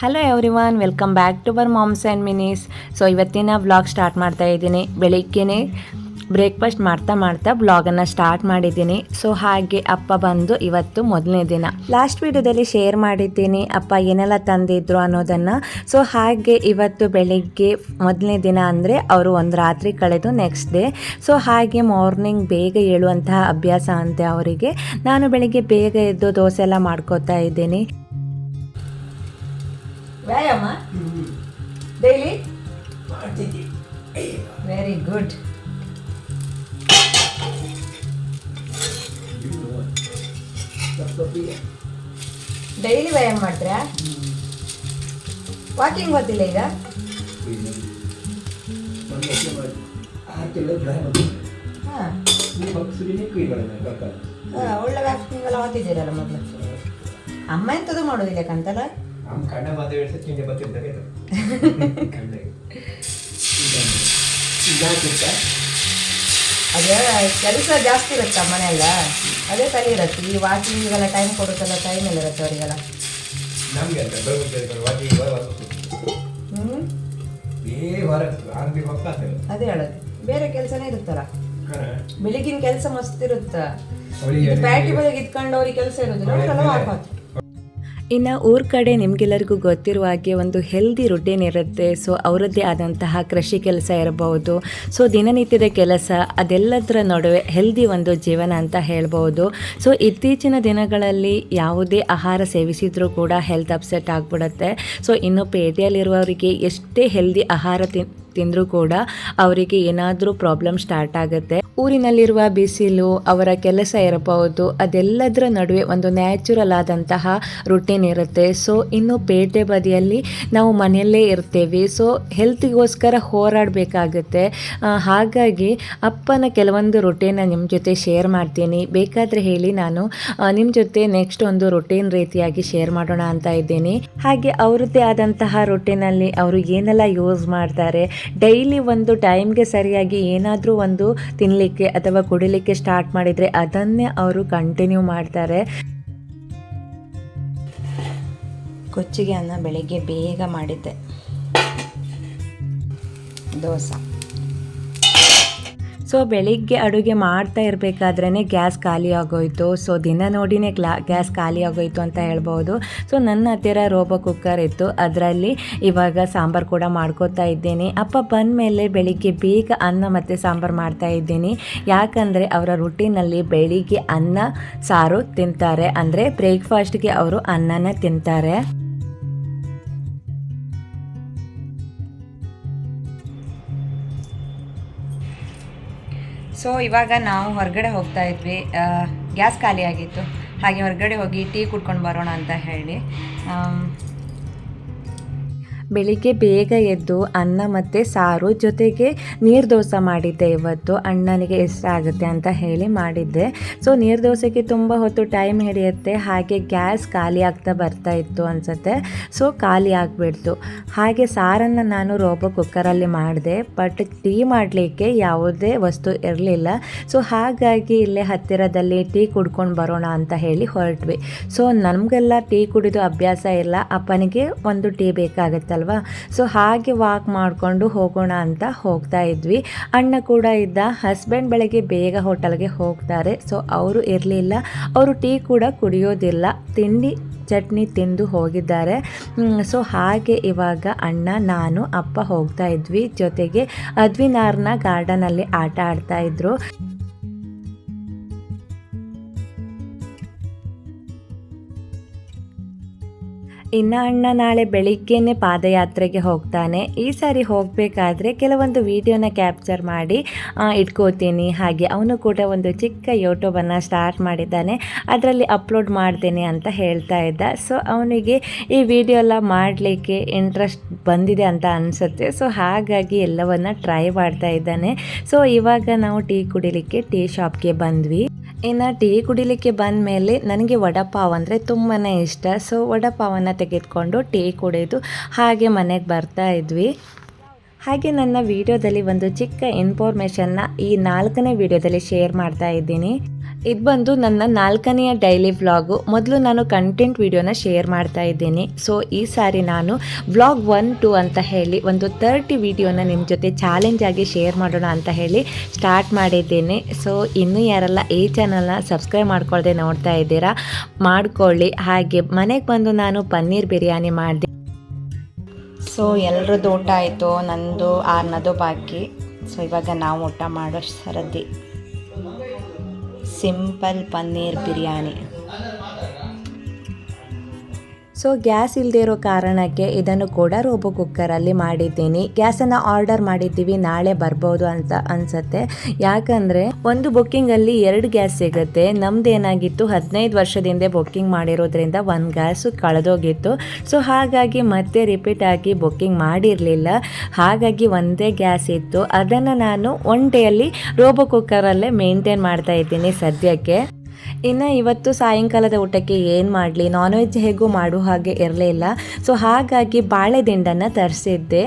Hello every welcome back to ಬರ್ moms and minis so ಇವತ್ತಿನ vlog start ಮಾಡ್ತಾ ಇದ್ದೀನಿ. ಬೆಳಿಗ್ಗೆನೇ ಬ್ರೇಕ್ಫಾಸ್ಟ್ ಮಾಡ್ತಾ ಮಾಡ್ತಾ ಬ್ಲಾಗನ್ನು ಸ್ಟಾರ್ಟ್ ಮಾಡಿದ್ದೀನಿ. ಸೊ ಹಾಗೆ ಅಪ್ಪ ಬಂದು ಇವತ್ತು ಮೊದಲನೇ ದಿನ. ಲಾಸ್ಟ್ ವಿಡಿಯೋದಲ್ಲಿ ಶೇರ್ ಮಾಡಿದ್ದೀನಿ ಅಪ್ಪ ಏನೆಲ್ಲ ತಂದಿದ್ರು ಅನ್ನೋದನ್ನು. ಸೊ ಹಾಗೆ ಇವತ್ತು ಬೆಳಿಗ್ಗೆ ಮೊದಲನೇ ದಿನ ಅಂದರೆ ಅವರು ಒಂದು ರಾತ್ರಿ ಕಳೆದು ನೆಕ್ಸ್ಟ್ ಡೇ ಸೊ ಹಾಗೆ ಮಾರ್ನಿಂಗ್ ಬೇಗ ಏಳುವಂತಹ ಅಭ್ಯಾಸ ಅಂತೆ ಅವರಿಗೆ. ನಾನು ಬೆಳಿಗ್ಗೆ ಬೇಗ ಎದ್ದು ದೋಸೆ ಎಲ್ಲ ಮಾಡ್ಕೋತಾ ಇದ್ದೀನಿ. ವ್ಯಾಯಾಮ? ಡೈಲಿ? ವೆರಿ ಗುಡ್ ಡೈಲಿ ವ್ಯಾಯಾಮ ಮಾಡ್ತೀರಾ? ವಾಕಿಂಗ್ ಗೊತ್ತಿಲ್ಲ ಈಗ? ಹಾಂ. ಒಳ್ಳೆ ವ್ಯಾಕ್ಸಿಂಗ್ ಎಲ್ಲ ಹಾಕಿದ್ದೀರಲ್ಲ ಮೊದಲು. ಅಮ್ಮ ಎಂಥದ್ದು ಮಾಡೋದಿಲ್ಲ ಕಂತಲ್ಲ ಅದೇ ಕೆಲಸ ಜಾಸ್ತಿ ಇರುತ್ತೆ ಮನೆಯಲ್ಲ? ಅದೇ ತಲೆ ಇರುತ್ತೆ. ಈ ವಾಕಿಂಗಿಗೆಲ್ಲ ಟೈಮ್ ಕೊಡುತ್ತಲ್ಲ ಟೈಮ್ ಎಲ್ಲ ಇರುತ್ತೆ ಅವರಿಗೆಲ್ಲ. ಹ್ಞೂ ಅದೇ ಹೇಳೋದು. ಬೇರೆ ಕೆಲಸನೇ ಇರುತ್ತಲ್ಲ. ಬೆಳಿಗಿನ ಕೆಲಸ ಮಸ್ತ್ ಇರುತ್ತೆ? ಬ್ಯಾಟಿ ಬದಿಗೆ ಇದ್ಕೊಂಡು ಅವ್ರಿಗೆ ಕೆಲಸ ಇರೋದಿಲ್ಲ ಅವರೆಲ್ಲ ವಾಕ್ ಇನ್ನು ಊರ ಕಡೆ ನಿಮಗೆಲ್ಲರಿಗೂ ಗೊತ್ತಿರುವ ಹಾಗೆ ಒಂದು ಹೆಲ್ದಿ ರುಟೀನ್ ಇರುತ್ತೆ. ಸೊ ಅವರದ್ದೇ ಆದಂತಹ ಕೃಷಿ ಕೆಲಸ ಇರಬಹುದು ಸೊ ದಿನನಿತ್ಯದ ಕೆಲಸ, ಅದೆಲ್ಲದರ ನಡುವೆ ಹೆಲ್ದಿ ಒಂದು ಜೀವನ ಅಂತ ಹೇಳ್ಬೋದು. ಸೊ ಇತ್ತೀಚಿನ ದಿನಗಳಲ್ಲಿ ಯಾವುದೇ ಆಹಾರ ಸೇವಿಸಿದರೂ ಕೂಡ ಹೆಲ್ತ್ ಅಪ್ಸೆಟ್ ಆಗಿಬಿಡುತ್ತೆ. ಸೊ ಇನ್ನು ಪೇಟೆಯಲ್ಲಿರುವವರಿಗೆ ಎಷ್ಟೇ ಹೆಲ್ದಿ ಆಹಾರ ತಿನ್ ತಿಂದರೂ ಕೂಡ ಅವರಿಗೆ ಏನಾದರೂ ಪ್ರಾಬ್ಲಮ್ ಸ್ಟಾರ್ಟ್ ಆಗುತ್ತೆ. ಊರಿನಲ್ಲಿರುವ ಬಿಸಿಲು, ಅವರ ಕೆಲಸ ಇರಬಹುದು ಅದೆಲ್ಲದರ ನಡುವೆ ಒಂದು ನ್ಯಾಚುರಲ್ ಆದಂತಹ ರುಟೀನ್ ಇರುತ್ತೆ. ಸೊ ಇನ್ನು ಪೇಟೆ ಬದಿಯಲ್ಲಿ ನಾವು ಮನೆಯಲ್ಲೇ ಇರ್ತೇವೆ. ಸೊ ಹೆಲ್ತಿಗೋಸ್ಕರ ಹೋರಾಡಬೇಕಾಗುತ್ತೆ. ಹಾಗಾಗಿ ಅಪ್ಪನ ಕೆಲವೊಂದು ರುಟೀನ ನಿಮ್ಮ ಜೊತೆ ಶೇರ್ ಮಾಡ್ತೀನಿ. ಬೇಕಾದರೆ ಹೇಳಿ ನಾನು ನಿಮ್ಮ ಜೊತೆ ನೆಕ್ಸ್ಟ್ ಒಂದು ರೊಟೀನ್ ರೀತಿಯಾಗಿ ಶೇರ್ ಮಾಡೋಣ ಅಂತ ಇದ್ದೀನಿ. ಹಾಗೆ ಅವರದ್ದೇ ಆದಂತಹ ರುಟೀನಲ್ಲಿ ಅವರು ಏನೆಲ್ಲ ಯೂಸ್ ಮಾಡ್ತಾರೆ ಡೈಲಿ ಒಂದು ಟೈಮ್ಗೆ ಸರಿಯಾಗಿ ಏನಾದರೂ ಒಂದು ತಿನ್ನಲಿಕ್ಕೆ ಅಥವಾ ಕುಡಿಲಿಕ್ಕೆ ಸ್ಟಾರ್ಟ್ ಮಾಡಿದರೆ ಅದನ್ನೇ ಅವರು ಕಂಟಿನ್ಯೂ ಮಾಡ್ತಾರೆ. ಕೊಚ್ಚಿಗೆ ಅನ್ನ ಬೆಳಿಗ್ಗೆ ಬೇಗ ಮಾಡಿದ್ದೆ. ದೋಸೆ. ಸೊ ಬೆಳಿಗ್ಗೆ ಅಡುಗೆ ಮಾಡ್ತಾ ಇರಬೇಕಾದ್ರೇ ಗ್ಯಾಸ್ ಖಾಲಿ ಆಗೋಯ್ತು. ಸೊ ದಿನ ನೋಡಿನೇ ಗ್ಲಾ, ಗ್ಯಾಸ್ ಖಾಲಿ ಆಗೋಯ್ತು ಅಂತ ಹೇಳ್ಬೋದು. ಸೊ ನನ್ನ ಹತ್ತಿರ ರೋಬೋ ಕುಕ್ಕರ್ ಇತ್ತು. ಅದರಲ್ಲಿ ಇವಾಗ ಸಾಂಬಾರು ಕೂಡ ಮಾಡ್ಕೋತಾ ಇದ್ದೀನಿ. ಅಪ್ಪ ಬಂದ ಮೇಲೆ ಬೆಳಿಗ್ಗೆ ಬೇಗ ಅನ್ನ ಮತ್ತು ಸಾಂಬಾರು ಮಾಡ್ತಾ ಇದ್ದೀನಿ. ಯಾಕಂದರೆ ಅವರ ರುಟೀನಲ್ಲಿ ಬೆಳಿಗ್ಗೆ ಅನ್ನ ಸಾರು ತಿಂತಾರೆ. ಅಂದರೆ ಬ್ರೇಕ್ಫಾಸ್ಟ್ಗೆ ಅವರು ಅನ್ನನೇ ತಿಂತಾರೆ. ಸೊ ಇವಾಗ ನಾವು ಹೊರಗಡೆ ಹೋಗ್ತಾ ಇದ್ವಿ. ಗ್ಯಾಸ್ ಖಾಲಿ ಆಗಿತ್ತು. ಹಾಗೆ ಹೊರಗಡೆ ಹೋಗಿ ಟೀ ಕುಡ್ಕೊಂಡು ಬರೋಣ ಅಂತ ಹೇಳಿ. ಬೆಳಿಗ್ಗೆ ಬೇಗ ಎದ್ದು ಅನ್ನ ಮತ್ತು ಸಾರು ಜೊತೆಗೆ ನೀರು ದೋಸೆ ಮಾಡಿದ್ದೆ ಇವತ್ತು. ಅಣ್ಣನಿಗೆ ಇಷ್ಟ ಆಗುತ್ತೆ ಅಂತ ಹೇಳಿ ಮಾಡಿದ್ದೆ. ಸೊ ನೀರು ದೋಸೆಗೆ ತುಂಬ ಹೊತ್ತು ಟೈಮ್ ಹಿಡಿಯುತ್ತೆ. ಹಾಗೆ ಗ್ಯಾಸ್ ಖಾಲಿ ಆಗ್ತಾ ಬರ್ತಾ ಇತ್ತು ಅನಿಸುತ್ತೆ. ಸೊ ಖಾಲಿ ಆಗಿಬಿಡ್ತು. ಹಾಗೆ ಸಾರನ್ನು ನಾನು ರೋಬೋ ಕುಕ್ಕರಲ್ಲಿ ಮಾಡಿದೆ. ಬಟ್ ಟೀ ಮಾಡಲಿಕ್ಕೆ ಯಾವುದೇ ವಸ್ತು ಇರಲಿಲ್ಲ. ಸೊ ಹಾಗಾಗಿ ಇಲ್ಲೇ ಹತ್ತಿರದಲ್ಲಿ ಟೀ ಕುಡ್ಕೊಂಡು ಬರೋಣ ಅಂತ ಹೇಳಿ ಹೊರಟ್ವಿ. ಸೊ ನಮಗೆಲ್ಲ ಟೀ ಕುಡಿದು ಅಭ್ಯಾಸ ಇಲ್ಲ. ಅಪ್ಪನಿಗೆ ಒಂದು ಟೀ ಬೇಕಾಗತ್ತಲ್ವ ಸೊ ಹಾಗೆ ವಾಕ್ ಮಾಡಿಕೊಂಡು ಹೋಗೋಣ ಅಂತ ಹೋಗ್ತಾ ಇದ್ವಿ. ಅಣ್ಣ ಕೂಡ ಇದ್ದ ಹಸ್ಬೆಂಡ್ ಬೆಳಗ್ಗೆ ಬೇಗ ಹೋಟೆಲ್ಗೆ ಹೋಗ್ತಾರೆ. ಸೊ ಅವರು ಇರಲಿಲ್ಲ. ಅವರು ಟೀ ಕೂಡ ಕುಡಿಯೋದಿಲ್ಲ. ತಿಂಡಿ, ಚಟ್ನಿ ತಿಂದು ಹೋಗಿದ್ದಾರೆ. ಸೊ ಹಾಗೆ ಇವಾಗ ಅಣ್ಣ, ನಾನು, ಅಪ್ಪ ಹೋಗ್ತಾ ಇದ್ವಿ. ಜೊತೆಗೆ ಅದ್ವಿನಾರ್ನ ಗಾರ್ಡನಲ್ಲಿ ಆಟ ಆಡ್ತಾ ಇದ್ರು. ಇನ್ನು ಅಣ್ಣ ನಾಳೆ ಬೆಳಿಗ್ಗೆನೆ ಪಾದಯಾತ್ರೆಗೆ ಹೋಗ್ತಾನೆ. ಈ ಸಾರಿ ಹೋಗಬೇಕಾದ್ರೆ ಕೆಲವೊಂದು ವಿಡಿಯೋನ ಕ್ಯಾಪ್ಚರ್ ಮಾಡಿ ಇಟ್ಕೋತೀನಿ. ಹಾಗೆ ಅವನು ಕೂಡ ಒಂದು ಚಿಕ್ಕ ಯೂಟ್ಯೂಬನ್ನು ಸ್ಟಾರ್ಟ್ ಮಾಡಿದ್ದಾನೆ. ಅದರಲ್ಲಿ ಅಪ್ಲೋಡ್ ಮಾಡ್ತೇನೆ ಅಂತ ಹೇಳ್ತಾ ಇದ್ದ. ಸೊ ಅವನಿಗೆ ಈ ವಿಡಿಯೋ ಎಲ್ಲ ಮಾಡಲಿಕ್ಕೆ ಇಂಟ್ರೆಸ್ಟ್ ಬಂದಿದೆ ಅಂತ ಅನಿಸುತ್ತೆ. ಸೊ ಹಾಗಾಗಿ ಎಲ್ಲವನ್ನು ಟ್ರೈ ಮಾಡ್ತಾ ಇದ್ದಾನೆ. ಸೊ ಇವಾಗ ನಾವು ಟೀ ಕುಡಿಲಿಕ್ಕೆ ಟೀ ಶಾಪ್ಗೆ ಬಂದ್ವಿ. ಇನ್ನು ಟೀ ಕುಡಿಲಿಕ್ಕೆ ಬಂದ ಮೇಲೆ ನನಗೆ ವಡಪಾವ್ ಅಂದರೆ ತುಂಬಾ ಇಷ್ಟ. ಸೊ ವಡಪಾವನ್ನು ತೆಗೆದುಕೊಂಡು ಟೀ ಕುಡಿದು ಹಾಗೆ ಮನೆಗೆ ಬರ್ತಾ ಇದ್ವಿ. ಹಾಗೆ ನನ್ನ ವಿಡಿಯೋದಲ್ಲಿ ಒಂದು ಚಿಕ್ಕ ಇನ್ಫಾರ್ಮೇಷನ್ನ ಈ ನಾಲ್ಕನೇ ವಿಡಿಯೋದಲ್ಲಿ ಶೇರ್ ಮಾಡ್ತಾ ಇದ್ದೀನಿ. ಇದು ಬಂದು ನನ್ನ ನಾಲ್ಕನೆಯ ಡೈಲಿ ವ್ಲಾಗು ಮೊದಲು ನಾನು ಕಂಟೆಂಟ್ ವಿಡಿಯೋನ ಶೇರ್ ಮಾಡ್ತಾ ಇದ್ದೀನಿ. ಸೊ ಈ ಸಾರಿ ನಾನು ವ್ಲಾಗ್ ಒನ್ ಟು ಅಂತ ಹೇಳಿ ಒಂದು ತರ್ಟಿ ವಿಡಿಯೋನ ನಿಮ್ಮ ಜೊತೆ ಚಾಲೆಂಜ್ ಆಗಿ ಶೇರ್ ಮಾಡೋಣ ಅಂತ ಹೇಳಿ ಸ್ಟಾರ್ಟ್ ಮಾಡಿದ್ದೀನಿ. ಸೊ ಇನ್ನೂ ಯಾರೆಲ್ಲ ಈ ಚಾನಲ್ನ ಸಬ್ಸ್ಕ್ರೈಬ್ ಮಾಡ್ಕೊಳ್ಳದೆ ನೋಡ್ತಾ ಇದ್ದೀರಾ, ಮಾಡ್ಕೊಳ್ಳಿ. ಹಾಗೆ ಮನೆಗೆ ಬಂದು ನಾನು ಪನ್ನೀರ್ ಬಿರಿಯಾನಿ ಮಾಡಿದೆ. ಸೊ ಎಲ್ಲರದ್ದು ಊಟ ಆಯಿತು. ನಂದು ಆರ್ನದು ಬಾಕಿ. ಸೊ ಇವಾಗ ನಾವು ಊಟ ಮಾಡೋ ಸರದಿ. Simple paneer biryani so gas ಇಲ್ಲದೆ ಇರೋ ಕಾರಣಕ್ಕೆ ಇದನ್ನು ಕೂಡ ರೋಬೋ ಕುಕ್ಕರಲ್ಲಿ ಮಾಡಿದ್ದೀನಿ. ಗ್ಯಾಸನ್ನು ಆರ್ಡರ್ ಮಾಡಿದ್ದೀವಿ, ನಾಳೆ ಬರ್ಬೋದು ಅಂತ ಅನಿಸುತ್ತೆ. ಯಾಕಂದರೆ ಒಂದು ಬುಕ್ಕಿಂಗಲ್ಲಿ ಎರಡು ಗ್ಯಾಸ್ ಸಿಗುತ್ತೆ. ನಮ್ದು ಏನಾಗಿತ್ತು, ಹದಿನೈದು ವರ್ಷದಿಂದ ಬುಕ್ಕಿಂಗ್ ಮಾಡಿರೋದ್ರಿಂದ ಒಂದು ಗ್ಯಾಸು ಕಳೆದೋಗಿತ್ತು. ಸೊ ಹಾಗಾಗಿ ಮತ್ತೆ ರಿಪೀಟ್ ಆಗಿ ಬುಕ್ಕಿಂಗ್ ಮಾಡಿರಲಿಲ್ಲ. ಹಾಗಾಗಿ ಒಂದೇ ಗ್ಯಾಸ್ ಇತ್ತು. ಅದನ್ನು ನಾನು ಒನ್ ಡೇಯಲ್ಲಿ ರೋಬೋ ಕುಕ್ಕರಲ್ಲೇ ಮೇಂಟೈನ್ ಮಾಡ್ತಾ ಇದ್ದೀನಿ ಸದ್ಯಕ್ಕೆ. ಇನ್ನು ಇವತ್ತು ಸಾಯಂಕಾಲದ ಊಟಕ್ಕೆ ಏನು ಮಾಡಲಿ? ನಾನ್ ವೆಜ್ ಹೇಗೂ ಮಾಡೋ ಹಾಗೆ ಇರಲಿಲ್ಲ ಸೊ ಹಾಗಾಗಿ ಬಾಳೆದಿಂಡನ್ನು ತರಿಸಿದ್ದೆ.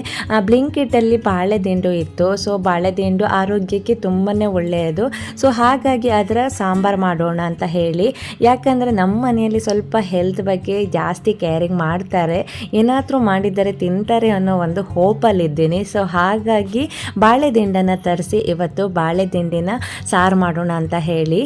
ಬ್ಲಿಂಕಿಟಲ್ಲಿ ಬಾಳೆದಿಂಡು ಇತ್ತು. ಸೊ ಬಾಳೆದಿಂಡು ಆರೋಗ್ಯಕ್ಕೆ ತುಂಬಾ ಒಳ್ಳೆಯದು. ಸೊ ಹಾಗಾಗಿ ಅದರ ಸಾಂಬಾರು ಮಾಡೋಣ ಅಂತ ಹೇಳಿ. ಯಾಕಂದರೆ ನಮ್ಮ ಮನೆಯಲ್ಲಿ ಸ್ವಲ್ಪ ಹೆಲ್ತ್ ಬಗ್ಗೆ ಜಾಸ್ತಿ ಕೇರಿಂಗ್ ಮಾಡ್ತಾರೆ. ಏನಾದರೂ ಮಾಡಿದರೆ ತಿಂತಾರೆ ಅನ್ನೋ ಒಂದು ಹೋಪಲ್ಲಿದ್ದೀನಿ ಸೊ ಹಾಗಾಗಿ ಬಾಳೆದಿಂಡನ್ನು ತರಿಸಿ ಇವತ್ತು ಬಾಳೆದಿಂಡಿನ ಸಾರು ಮಾಡೋಣ ಅಂತ ಹೇಳಿ.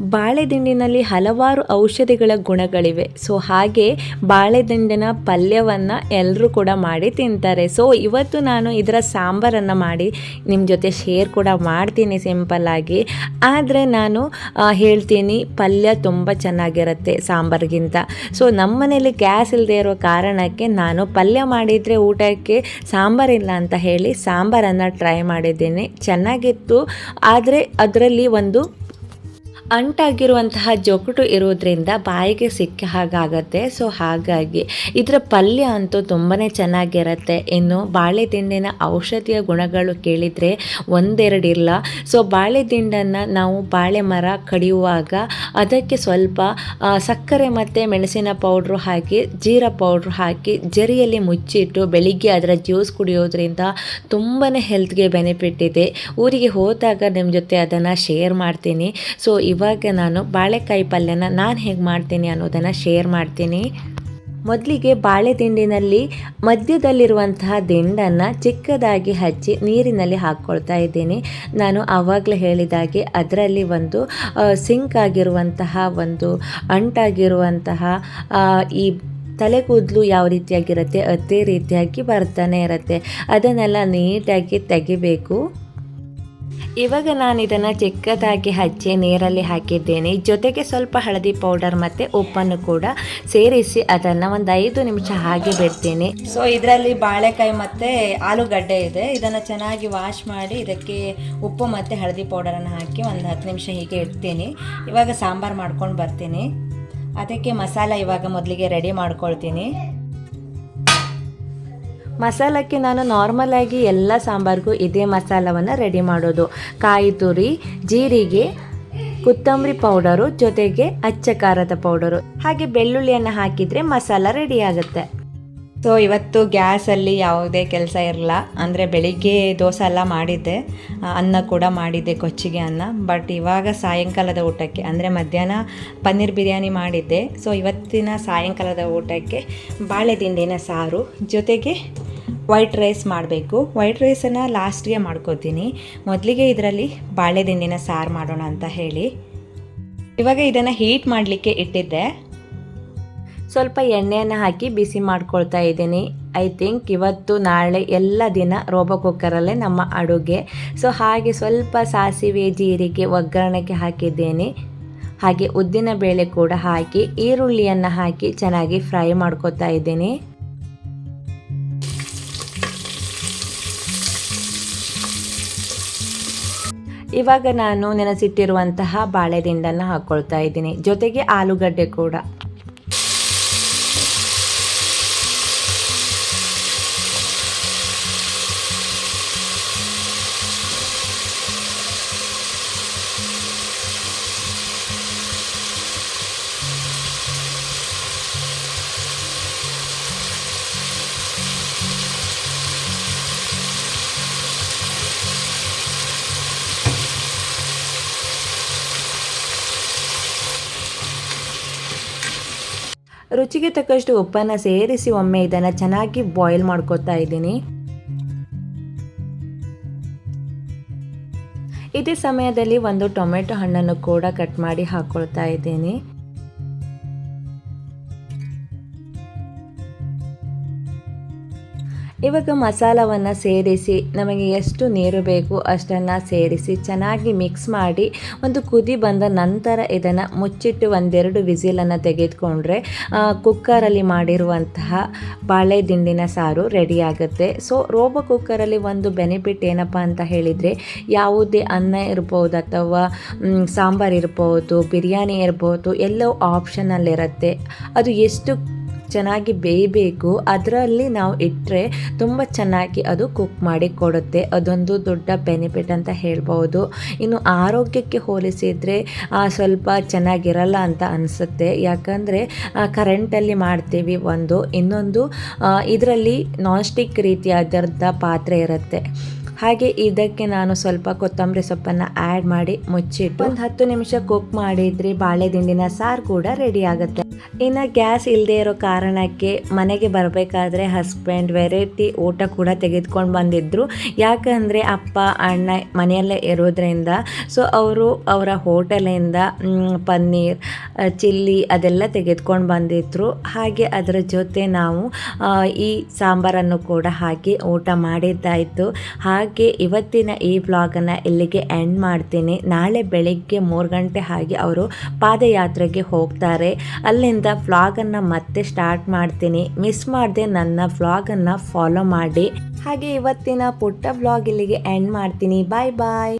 ಬಾಳೆದಿಂಡಿನಲ್ಲಿ ಹಲವಾರು ಔಷಧಿಗಳ ಗುಣಗಳಿವೆ. ಸೊ ಹಾಗೆ ಬಾಳೆದಿಂಡಿನ ಪಲ್ಯವನ್ನು ಎಲ್ಲರೂ ಕೂಡ ಮಾಡಿ ತಿಂತಾರೆ. ಸೊ ಇವತ್ತು ನಾನು ಇದರ ಸಾಂಬಾರನ್ನು ಮಾಡಿ ನಿಮ್ಮ ಜೊತೆ ಶೇರ್ ಕೂಡ ಮಾಡ್ತೀನಿ ಸಿಂಪಲ್ಲಾಗಿ ಆದರೆ ನಾನು ಹೇಳ್ತೀನಿ ಪಲ್ಯ ತುಂಬ ಚೆನ್ನಾಗಿರುತ್ತೆ ಸಾಂಬಾರಿಗಿಂತ. ಸೊ ನಮ್ಮ ಮನೇಲಿ ಗ್ಯಾಸ್ ಇಲ್ಲದೆ ಇರೋ ಕಾರಣಕ್ಕೆ ನಾನು ಪಲ್ಯ ಮಾಡಿದರೆ ಊಟಕ್ಕೆ ಸಾಂಬಾರಿಲ್ಲ ಅಂತ ಹೇಳಿ ಸಾಂಬಾರನ್ನು ಟ್ರೈ ಮಾಡಿದ್ದೀನಿ. ಚೆನ್ನಾಗಿತ್ತು. ಆದರೆ ಅದರಲ್ಲಿ ಒಂದು ಅಂಟಾಗಿರುವಂತಹ ಜೊಕಟು ಇರೋದ್ರಿಂದ ಬಾಯಿಗೆ ಸಿಕ್ಕ ಹಾಗಾಗತ್ತೆ. ಸೊ ಹಾಗಾಗಿ ಇದರ ಪಲ್ಯ ಅಂತೂ ತುಂಬಾ ಚೆನ್ನಾಗಿರುತ್ತೆ. ಇನ್ನು ಬಾಳೆ ದಿಂಡಿನ ಔಷಧಿಯ ಗುಣಗಳು ಕೇಳಿದರೆ ಒಂದೆರಡಿಲ್ಲ ಸೊ ಬಾಳೆ ದಿಂಡನ್ನು ನಾವು ಬಾಳೆ ಮರ ಕಡಿಯುವಾಗ ಅದಕ್ಕೆ ಸ್ವಲ್ಪ ಸಕ್ಕರೆ ಮತ್ತು ಮೆಣಸಿನ ಪೌಡ್ರು ಹಾಕಿ, ಜೀರಾ ಪೌಡ್ರು ಹಾಕಿ ಜರಿಯಲ್ಲಿ ಮುಚ್ಚಿಟ್ಟು ಬೆಳಿಗ್ಗೆ ಅದರ ಜ್ಯೂಸ್ ಕುಡಿಯೋದ್ರಿಂದ ತುಂಬಾ ಹೆಲ್ತ್ಗೆ ಬೆನಿಫಿಟ್ ಇದೆ. ಊರಿಗೆ ಹೋದಾಗ ನಿಮ್ಮ ಜೊತೆ ಅದನ್ನು ಶೇರ್ ಮಾಡ್ತೀನಿ. ಸೊ ಇವಾಗ ನಾನು ಬಾಳೆಕಾಯಿ ಪಲ್ಯನ ನಾನು ಹೇಗೆ ಮಾಡ್ತೀನಿ ಅನ್ನೋದನ್ನು ಶೇರ್ ಮಾಡ್ತೀನಿ. ಮೊದಲಿಗೆ ಬಾಳೆ ದಿಂಡಿನಲ್ಲಿ ಮಧ್ಯದಲ್ಲಿರುವಂತಹ ದಿಂಡನ್ನು ಚಿಕ್ಕದಾಗಿ ಹಚ್ಚಿ ನೀರಿನಲ್ಲಿ ಹಾಕ್ಕೊಳ್ತಾ ಇದ್ದೀನಿ. ನಾನು ಆವಾಗಲೇ ಹೇಳಿದಾಗೆ ಅದರಲ್ಲಿ ಒಂದು ಸಿಂಕ್ ಆಗಿರುವಂತಹ ಒಂದು ಅಂಟಾಗಿರುವಂತಹ ಈ ಈ ತಲೆಗೂದಲು ಯಾವ ರೀತಿಯಾಗಿರುತ್ತೆ ಅದೇ ರೀತಿಯಾಗಿ ಬರ್ತಾನೆ ಇರುತ್ತೆ. ಅದನ್ನೆಲ್ಲ ನೀಟಾಗಿ ತೆಗಿಬೇಕು. ಇವಾಗ ನಾನು ಇದನ್ನು ಚಿಕ್ಕದಾಗಿ ಹಚ್ಚಿ ನೀರಲ್ಲಿ ಹಾಕಿದ್ದೇನೆ. ಜೊತೆಗೆ ಸ್ವಲ್ಪ ಹಳದಿ ಪೌಡರ್ ಮತ್ತು ಉಪ್ಪನ್ನು ಕೂಡ ಸೇರಿಸಿ ಅದನ್ನು ಒಂದು ಐದು ನಿಮಿಷ ಹಾಗೆ ಬಿಡ್ತೀನಿ. ಸೊ ಇದರಲ್ಲಿ ಬಾಳೆಕಾಯಿ ಮತ್ತು ಆಲೂಗಡ್ಡೆ ಇದೆ. ಇದನ್ನು ಚೆನ್ನಾಗಿ ವಾಶ್ ಮಾಡಿ ಇದಕ್ಕೆ ಉಪ್ಪು ಮತ್ತು ಹಳದಿ ಪೌಡರನ್ನು ಹಾಕಿ ಒಂದು ಹತ್ತು ನಿಮಿಷ ಹೀಗೆ ಇಡ್ತೀನಿ. ಇವಾಗ ಸಾಂಬಾರು ಮಾಡ್ಕೊಂಡು ಬರ್ತೀನಿ. ಅದಕ್ಕೆ ಮಸಾಲ ಇವಾಗ ಮೊದಲಿಗೆ ರೆಡಿ ಮಾಡ್ಕೊಳ್ತೀನಿ. ಮಸಾಲಕ್ಕೆ ನಾನು ನಾರ್ಮಲ್ ಆಗಿ ಎಲ್ಲ ಸಾಂಬಾರಿಗೂ ಇದೇ ಮಸಾಲವನ್ನು ರೆಡಿ ಮಾಡೋದು. ಕಾಯಿ ತುರಿ, ಜೀರಿಗೆ, ಕೊತ್ತಂಬರಿ ಪೌಡರು ಜೊತೆಗೆ ಅಚ್ಚ ಖಾರದ ಪೌಡರು ಹಾಗೆ ಬೆಳ್ಳುಳ್ಳಿಯನ್ನು ಹಾಕಿದರೆ ಮಸಾಲ ರೆಡಿ ಆಗುತ್ತೆ. ಸೊ ಇವತ್ತು ಗ್ಯಾಸಲ್ಲಿ ಯಾವುದೇ ಕೆಲಸ ಇರಲ್ಲ. ಅಂದರೆ ಬೆಳಿಗ್ಗೆ ದೋಸೆ ಎಲ್ಲ ಮಾಡಿದ್ದೆ. ಅನ್ನ ಕೂಡ ಮಾಡಿದ್ದೆ ಕೊಚ್ಚಿಗೆ ಅನ್ನ. ಬಟ್ ಇವಾಗ ಸಾಯಂಕಾಲದ ಊಟಕ್ಕೆ, ಅಂದರೆ ಮಧ್ಯಾಹ್ನ ಪನ್ನೀರ್ ಬಿರಿಯಾನಿ ಮಾಡಿದ್ದೆ. ಸೊ ಇವತ್ತಿನ ಸಾಯಂಕಾಲದ ಊಟಕ್ಕೆ ಬಾಳೆ ದಿಂಡಿನ ಸಾರು, ಜೊತೆಗೆ ವೈಟ್ ರೈಸ್ ಮಾಡಬೇಕು. ವೈಟ್ ರೈಸನ್ನು ಲಾಸ್ಟ್ಗೆ ಮಾಡ್ಕೋತೀನಿ. ಮೊದಲಿಗೆ ಇದರಲ್ಲಿ ಬಾಳೆ ದಿಂಡಿನ ಸಾರು ಮಾಡೋಣ ಅಂತ ಹೇಳಿ. ಇವಾಗ ಇದನ್ನು ಹೀಟ್ ಮಾಡಲಿಕ್ಕೆ ಇಟ್ಟಿದ್ದೆ. ಸ್ವಲ್ಪ ಎಣ್ಣೆಯನ್ನು ಹಾಕಿ ಬಿಸಿ ಮಾಡ್ಕೊಳ್ತಾ ಇದ್ದೀನಿ. ಐ ಥಿಂಕ್ ಇವತ್ತು, ನಾಳೆ ಎಲ್ಲ ದಿನ ರೋಬೋ ಕುಕ್ಕರಲ್ಲೇ ನಮ್ಮ ಅಡುಗೆ. ಸೊ ಹಾಗೆ ಸ್ವಲ್ಪ ಸಾಸಿವೆ, ಜೀರಿಗೆ, ಒಗ್ಗರಣೆಗೆ ಹಾಕಿದ್ದೇನೆ. ಹಾಗೆ ಉದ್ದಿನ ಬೇಳೆ ಕೂಡ ಹಾಕಿ, ಈರುಳ್ಳಿಯನ್ನು ಹಾಕಿ ಚೆನ್ನಾಗಿ ಫ್ರೈ ಮಾಡ್ಕೊತಾ ಇದ್ದೀನಿ. ಇವಾಗ ನಾನು ನೆನೆಸಿಟ್ಟಿರುವಂತಹ ಬಾಳೆದಿಂಡನ್ನು ಹಾಕ್ಕೊಳ್ತಾ ಇದ್ದೀನಿ. ಜೊತೆಗೆ ಆಲೂಗಡ್ಡೆ ಕೂಡ. ರುಚಿಗೆ ತಕ್ಕಷ್ಟು ಉಪ್ಪನ್ನು ಸೇರಿಸಿ ಒಮ್ಮೆ ಇದನ್ನು ಚೆನ್ನಾಗಿ ಬಾಯ್ಲ್ ಮಾಡ್ಕೊತಾ ಇದ್ದೀನಿ. ಇದೇ ಸಮಯದಲ್ಲಿ ಒಂದು ಟೊಮೆಟೊ ಹಣ್ಣನ್ನು ಕೂಡ ಕಟ್ ಮಾಡಿ ಹಾಕ್ಕೊಳ್ತಾ ಇದ್ದೀನಿ. ಇವಾಗ ಮಸಾಲವನ್ನು ಸೇರಿಸಿ, ನಮಗೆ ಎಷ್ಟು ನೀರು ಬೇಕು ಅಷ್ಟನ್ನು ಸೇರಿಸಿ ಚೆನ್ನಾಗಿ ಮಿಕ್ಸ್ ಮಾಡಿ ಒಂದು ಕುದಿ ಬಂದ ನಂತರ ಇದನ್ನು ಮುಚ್ಚಿಟ್ಟು ಒಂದೆರಡು ವಿಸಿಲನ್ನು ತೆಗೆದುಕೊಂಡ್ರೆ ಕುಕ್ಕರಲ್ಲಿ ಮಾಡಿರುವಂತಹ ಬಾಳೆ ದಿಂಡಿನ ಸಾರು ರೆಡಿ ಆಗುತ್ತೆ. ಸೊ ರೋಬೋ ಕುಕ್ಕರಲ್ಲಿ ಒಂದು ಬೆನಿಫಿಟ್ ಏನಪ್ಪ ಅಂತ ಹೇಳಿದರೆ, ಯಾವುದೇ ಅನ್ನ ಇರ್ಬೋದು ಅಥವಾ ಸಾಂಬಾರು ಸಾಂಬಾರ್ ಇರ್ಬೋದು, ಬಿರಿಯಾನಿ ಇರ್ಬೋದು, ಎಲ್ಲವೂ ಆಪ್ಷನಲ್ಲಿರುತ್ತೆ ಅದು ಎಷ್ಟು ಚೆನ್ನಾಗಿ ಬೇಯಬೇಕು. ಅದರಲ್ಲಿ ನಾವು ಇಟ್ಟರೆ ತುಂಬ ಚೆನ್ನಾಗಿ ಅದು ಕುಕ್ ಮಾಡಿ ಕೊಡುತ್ತೆ. ಅದೊಂದು ದೊಡ್ಡ ಬೆನಿಫಿಟ್ ಅಂತ ಹೇಳ್ಬೋದು ಇನ್ನು ಆರೋಗ್ಯಕ್ಕೆ ಹೋಲಿಸಿದರೆ ಸ್ವಲ್ಪ ಚೆನ್ನಾಗಿರಲ್ಲ ಅಂತ ಅನಿಸುತ್ತೆ. ಯಾಕಂದರೆ ಕರೆಂಟಲ್ಲಿ ಮಾಡ್ತೀವಿ ಒಂದು, ಇನ್ನೊಂದು ಇದರಲ್ಲಿ ನಾನ್ ಸ್ಟಿಕ್ ರೀತಿಯಾದಂಥ ಪಾತ್ರೆ ಇರುತ್ತೆ. ಹಾಗೆ ಇದಕ್ಕೆ ನಾನು ಸ್ವಲ್ಪ ಕೊತ್ತಂಬರಿ ಸೊಪ್ಪನ್ನು ಆ್ಯಡ್ ಮಾಡಿ ಮುಚ್ಚಿಟ್ಟು ಒಂದು ಹತ್ತು ನಿಮಿಷ ಕುಕ್ ಮಾಡಿದರೆ ಬಾಳೆದಿಂಡಿನ ಸಾರು ಕೂಡ ರೆಡಿ ಆಗುತ್ತೆ. ಇನ್ನು ಗ್ಯಾಸ್ ಇಲ್ಲದೆ ಇರೋ ಕಾರಣಕ್ಕೆ ಮನೆಗೆ ಬರಬೇಕಾದ್ರೆ ಹಸ್ಬೆಂಡ್ ವೆರೈಟಿ ಊಟ ಕೂಡ ತೆಗೆದುಕೊಂಡು ಬಂದಿದ್ದರು ಯಾಕಂದರೆ ಅಪ್ಪ, ಅಣ್ಣ ಮನೆಯಲ್ಲೇ ಇರೋದ್ರಿಂದ ಸೊ ಅವರು ಅವರ ಹೋಟೆಲಿಂದ ಪನ್ನೀರ್ ಚಿಲ್ಲಿ ಅದೆಲ್ಲ ತೆಗೆದುಕೊಂಡು ಬಂದಿದ್ರು. ಹಾಗೆ ಅದರ ಜೊತೆ ನಾವು ಈ ಸಾಂಬಾರನ್ನು ಕೂಡ ಹಾಕಿ ಊಟ ಮಾಡಿದ್ದಾಯಿತು. ಹಾಗೆ ಇವತ್ತಿನ ಈ ವ್ಲಾಗನ್ನು ಇಲ್ಲಿಗೆ ಎಂಡ್ ಮಾಡ್ತೀನಿ. ನಾಳೆ ಬೆಳಿಗ್ಗೆ ಮೂರು ಗಂಟೆ ಹಾಗೆ ಅವರು ಪಾದಯಾತ್ರೆಗೆ ಹೋಗ್ತಾರೆ. ಅಲ್ಲಿಂದ ವ್ಲಾಗನ್ನು ಮತ್ತೆ ಸ್ಟಾರ್ಟ್ ಮಾಡ್ತೀನಿ. ಮಿಸ್ ಮಾಡದೆ ನನ್ನ ವ್ಲಾಗನ್ನು ಫಾಲೋ ಮಾಡಿ. ಹಾಗೆ ಇವತ್ತಿನ ಪುಟ್ಟ ವ್ಲಾಗ್ ಇಲ್ಲಿಗೆ ಎಂಡ್ ಮಾಡ್ತೀನಿ. ಬಾಯ್ ಬಾಯ್